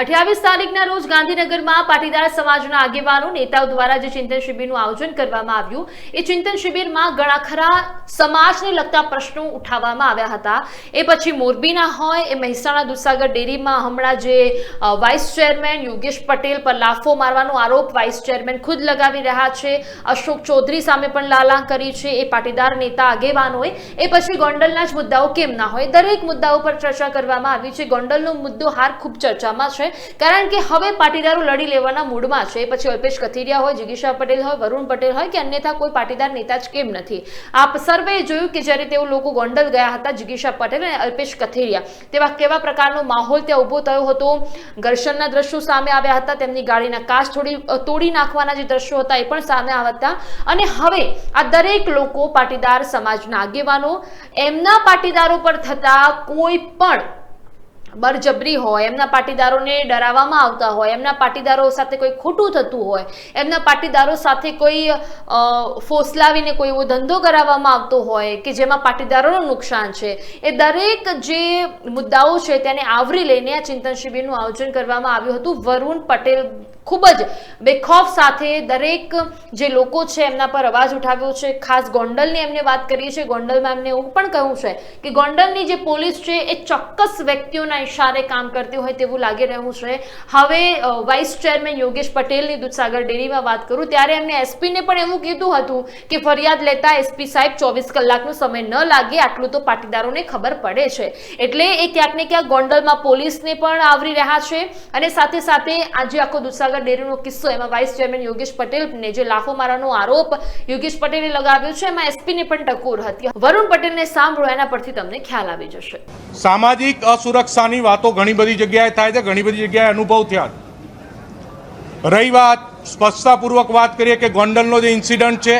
અઠ્યાવીસ તારીખના રોજ ગાંધીનગરમાં પાટીદાર સમાજના આગેવાનો, નેતાઓ દ્વારા જે ચિંતન શિબિરનું આયોજન કરવામાં આવ્યું, એ ચિંતન શિબિરમાં ઘણા ખરા સમાજને લગતા પ્રશ્નો ઉઠાવવામાં આવ્યા હતા. એ પછી મોરબીના હોય, એ મહેસાણા દુસાગર ડેરીમાં હમણાં જે વાઇસ ચેરમેન યોગેશ પટેલ પર લાફો મારવાનો આરોપ વાઇસ ચેરમેન ખુદ લગાવી રહ્યા છે. અશોક ચૌધરી સામે પણ લાલાં કરી છે એ પાટીદાર નેતા આગેવાનોએ. એ પછી ગોંડલના જ મુદ્દાઓ કેમ ના હોય, દરેક મુદ્દાઓ પર ચર્ચા કરવામાં આવી છે. ગોંડલનો મુદ્દો હાર ખૂબ ચર્ચામાં છે. કારણ કે હવે પાટીદારો લડી લેવાના મૂડમાં છે. પછી અલ્પેશ કથિરિયા હોય જિગીશા પટેલ હોય, વરુણ પટેલ હોય કે અન્યથા કોઈ પાટીદાર નેતા જ કેમ નથી. આપ સર્વે જોયું કે જ્યારે તેઓ લોકો ગોંડલ ગયા હતા જિગીશા પટેલ અને અલ્પેશ કથિરિયા. તેવા કેવા પ્રકારનો માહોલ ત્યાં ઊભો થયો હતો? ઘર્ષણના દ્રશ્યો સામે આવ્યા હતા. તેમની ગાડીના કાચ થોડી તોડી નાખવાના જે દ્રશ્યો હતા એ પણ સામે આવ્યા હતા અને હવે આ દરેક લોકો પાટીદાર સમાજના આગેવાનો, એમના પાટીદારો પર થતા કોઈ પણ બળજબરી હોય, એમના પાટીદારોને ડરાવવામાં આવતા હોય, એમના પાટીદારો સાથે કોઈ ખોટું થતું હોય, એમના પાટીદારો સાથે કોઈ ફોસલાવીને કોઈ એવો ધંધો કરાવવામાં આવતો હોય કે જેમાં પાટીદારોનું નુકસાન છે, એ દરેક જે મુદ્દાઓ છે તેને આવરી લઈને આ ચિંતન શિબિરનું આયોજન કરવામાં આવ્યું હતું. વરુણ પટેલ ખૂબ જ બેખોફ સાથે દરેક જે લોકો છે એમના પર અવાજ ઉઠાવ્યો છે. ખાસ ગોંડલની એમને વાત કરીએ છીએ. ગોંડલમાં એમને એવું પણ કહ્યું છે કે ગોંડલની જે પોલીસ છે એ ચોક્કસ વ્યક્તિઓના ઇશારે કામ કરતી હોય તેવું લાગી રહ્યું છે. હવે વાઇસ ચેરમેન યોગેશ પટેલની દૂધસાગર ડેરીમાં વાત કરું, ત્યારે એમને એસપીને પણ એવું કીધું હતું કે ફરિયાદ લેતા એસપી સાહેબ ચોવીસ કલાકનો સમય ન લાગે, આટલું તો પાટીદારોને ખબર પડે છે. એટલે એ ક્યાંક ને ક્યાંક ગોંડલમાં પોલીસને પણ આવરી રહ્યા છે અને સાથે સાથે આજે આખો દૂધસાગર ડેરીનો કિસ્સો, એમાં વાઇસ ચેરમેન યોગેશ પટેલને જે લાફો મારવાનો આરોપ યોગેશ પટેલે લગાવ્યો છે, એમાં એસપીની પણ ટકોર હતી. વરુણ પટેલને સાંભળો, એના પરથી તમને ખ્યાલ આવી જશે. સામાજિક અસુરક્ષાની વાતો ઘણી બધી જગ્યાએ થાય છે, ઘણી બધી જગ્યાએ અનુભવ થયા રહી વાત, સ્પષ્ટતાપૂર્વક વાત કરીએ કે ગોંડલનો જે ઇન્સિડન્ટ છે,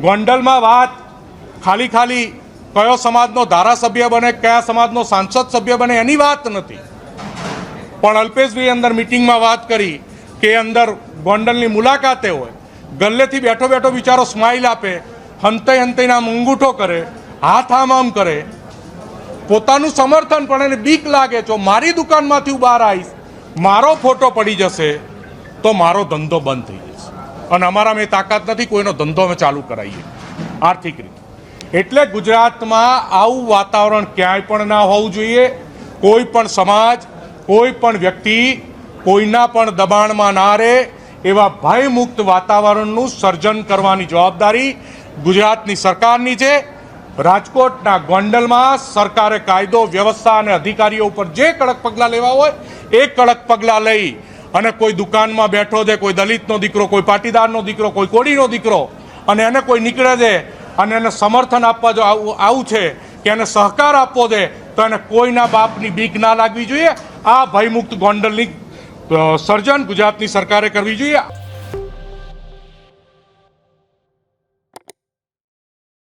ગોંડલમાં વાત ખાલી ખાલી કયો સમાજનો ધારાસભ્ય બને, કયા સમાજનો સાંસદ સભ્ય બને, એની વાત નથી. પણ અલ્પેશભાઈ અંદર મિટિંગમાં વાત કરી કે અંદર ગોંડલની મુલાકાતે હોય. ગલ્લેથી બેઠો બેઠો બિચારો સ્માઇલ આપે હંતે હંતેના અંગૂઠો કરે, હાથ આમ આમ કરે. પોતાનું સમર્થન પણ એને બીક લાગે, જો મારી દુકાનમાંથી હું બહાર આવીશ, મારો ફોટો પડી જશે, તો મારો ધંધો બંધ થઈ જશે. અને અમારા મેં તાકાત નથી કોઈનો ધંધો અમે ચાલુ કરાવીએ. આર્થિક રીતે. એટલે ગુજરાતમાં આવું વાતાવરણ ક્યાંય પણ ના હોવું જોઈએ. કોઈ પણ સમાજ કોઈ પણ વ્યક્તિ કોઈના પણ દબાણમાં ના રહે એવા ભયમુક્ત વાતાવરણનું સર્જન કરવાની જવાબદારી ગુજરાતની સરકારની છે. રાજકોટના ગોંડલમાં સરકારે કાયદો, વ્યવસ્થા અને અધિકારીઓ ઉપર જે કડક પગલાં લેવા હોય એ કડક પગલાં લઈ અને કોઈ દુકાનમાં બેઠો છે કોઈ દલિતનો દીકરો, કોઈ પાટીદારનો દીકરો, કોઈ કોડીનો દીકરો અને એને કોઈ નીકળે છે અને એને સમર્થન આપવા જો આવું આવું છે કે એને સહકાર આપવો છે તો એને કોઈના બાપની બીક ના લાગવી જોઈએ આ ભયમુક્ત ગોંડલની સર્જન ગુજરાતની સરકારે કરવી જોઈએ.